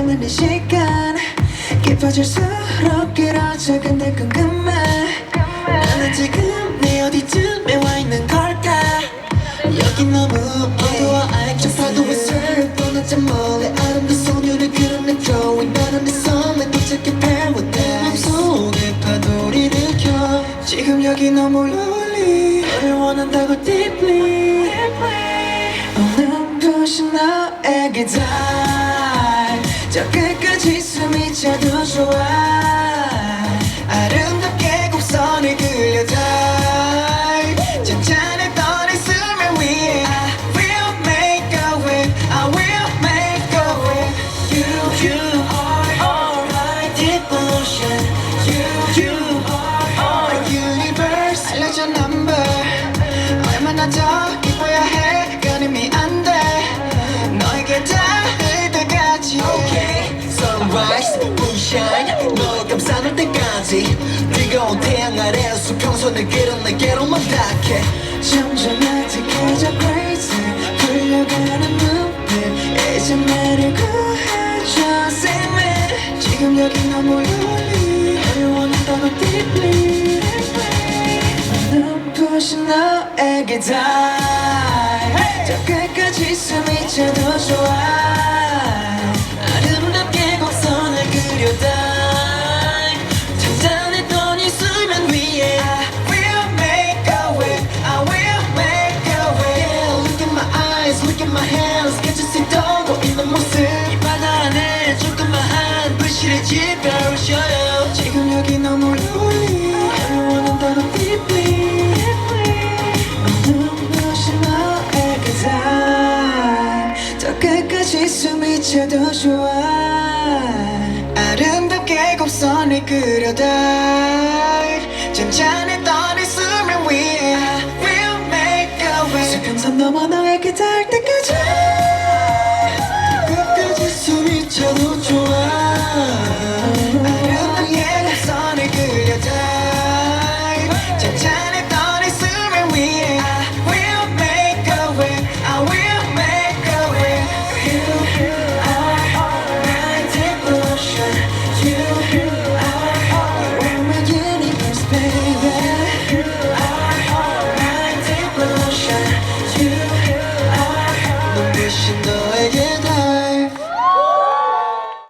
남은 이 시간. 깊어질수록 길어져 근데 궁금해 나는 지금 내 어디쯤에 와 있는 걸까? 여기 너무 어두워 I 저 파도에 슬퍼 나저 멀리 아름다운 소녀를 그린 내 drawing. 나는 내 손에 도착해 paradise 속에 파도를 일으켜. 지금 여기 너무 lonely. 너를 원한다고 deeply 너에게 닿아 저 끝까지 숨이 차도 때까지. 뜨거운 태양 아래? 수평선을 그려 내게로만 닿게. 점점 아득해져 crazy. 풀려가는 눈빛. 이제 나를 구해줘 Save me 지금 여기 너무 lonely. 너를 원한다고 deeply 곳이 너에게 닿아 저 끝까지 숨이 차도 좋아 끝까지 숨이 차도 좋아. 아름답게 곡선을 그려 dive 잔잔했